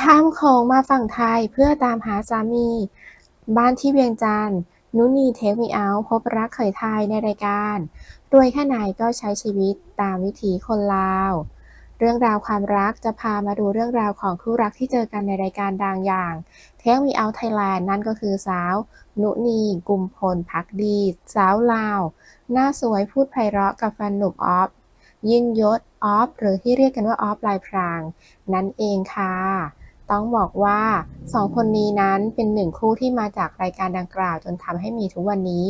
ข้ามโขงมาฝั่งไทยเพื่อตามหาสามี บ้านที่เวียงจันทร์นุนีเทคมีเอาพบรักเขยไทยในรายการ รวยแค่ไหนก็ใช้ชีวิตตามวิถีคนลาว เรื่องราวความรักจะพามาดูเรื่องราวของคู่รักที่เจอกันในรายการดังอย่างเทคมีเอาไทยแลนด์นั่นก็คือสาว นุนีกุมพลพักดี สาวลาว หน้าสวยพูดไพเราะกับแฟนหนุ่มออฟยิ่งยศออฟหรือที่เรียกกันว่าออฟลายพราง นั่นเองค่ะ ต้องบอกว่าสองคนนี้นั้นเป็นหนึ่งคู่ที่มาจากรายการดังกล่าวจนทำให้มีทุกวันนี้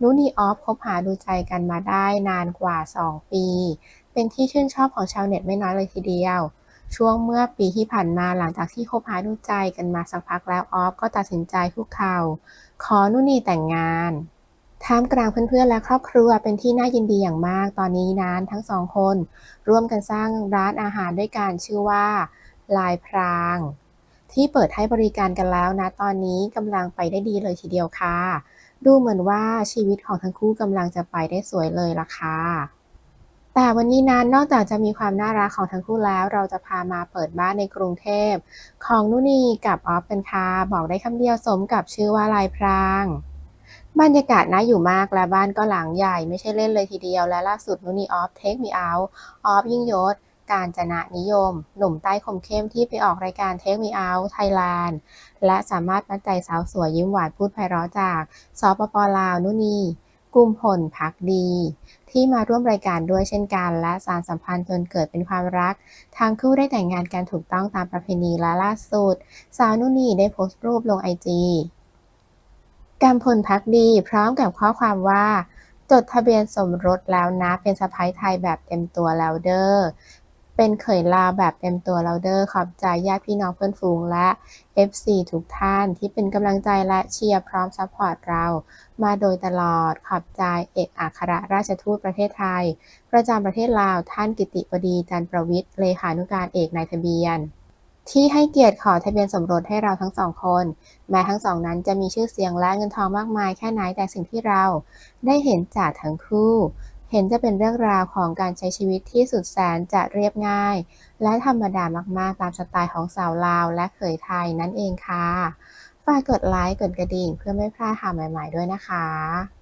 นุนีออฟคบหาดูใจกันมาได้นานกว่า 2 ปี เป็นที่ชื่นชอบของชาวเน็ตไม่น้อยเลยทีเดียว ช่วงเมื่อปีที่ผ่านมาหลังจากที่คบหาดูใจกันมาสักพักแล้วออฟก็ตัดสินใจคุกเข่าขอนุนีแต่งงานท่ามกลางเพื่อนๆและครอบครัวเป็นที่น่ายินดีอย่างมากตอนนี้นั้นทั้งสองคน ร่วมกันสร้างร้านอาหารด้วยกันชื่อว่า ลายพราง ที่เปิดให้บริการกันแล้วนะ ตอนนี้กำลังไปได้ดีเลยทีเดียวค่ะ ดูเหมือนว่าชีวิตของทั้งคู่กำลังจะไปได้สวยเลยล่ะค่ะแต่วันนี้นั้นนอกจากจะมีความน่ารักของทั้งคู่แล้ว เราจะพามาเปิดบ้านในกรุงเทพ ของนุนีกับออฟกันค่ะบอกได้คำเดียวสมกับชื่อว่าลายพรางบรรยากาศน่าอยู่มากและบ้านก็หลังใหญ่ไม่ใช่เล่นเลยทีเดียวและล่าสุดนุนีออฟเทคมีเอาออฟยิ่งยศ การจนะนิยม หนุ่มใต้คมเข้มที่ไปออกรายการเทคมีเอาไทยแลนด์และสามารถมัดใจสาวสวยยิ้มหวานพูดไพเราะจากสปปลาวนุนีกุมพลพักดี ที่มาร่วมรายการด้วยเช่นกัน และสารสัมพันธ์จนเกิดเป็นความรักทั้งคู่ได้แต่งงานกันถูกต้องตามประเพณีและล่าสุด สาวนุนีได้โพสต์รูปลงไอจีกำพลพักดีพร้อมกับข้อความว่าจดทะเบียนสมรสแล้วนะเป็นสะพ้ายไทยแบบเต็มตัวแล้วเด้อ เป็นเขยลาวแบบเต็มตัวแล้วเด้อขอบใจญาติพี่น้องเพื่อนฝูงและ FC ทุกท่านที่เป็นกำลังใจและเชียร์พร้อมซัพพอร์ตเรา มาโดยตลอดขอบใจเอกอัครราชทูตประเทศไทย ประจำประเทศลาวท่านกิติบดีจันประวิตรเลขานุการเอกนายทะเบียนที่ให้เกียรติขอทะเบียนสมรสให้เราทั้งสองคน แม้ทั้งสองนั้นจะมีชื่อเสียงและเงินทองมากมายแค่ไหนแต่สิ่งที่เราได้เห็นจากทั้งคู่ เห็นจะเป็นเรื่องราวของการใช้ชีวิตที่สุดแสนจะเรียบง่าย และธรรมดามากๆ ตามสไตล์ของสาวลาวและเขยไทยนั่นเองค่ะ ฝากกดไลค์กดกระดิ่งเพื่อไม่พลาดข่าวใหม่ ๆ ด้วยนะคะ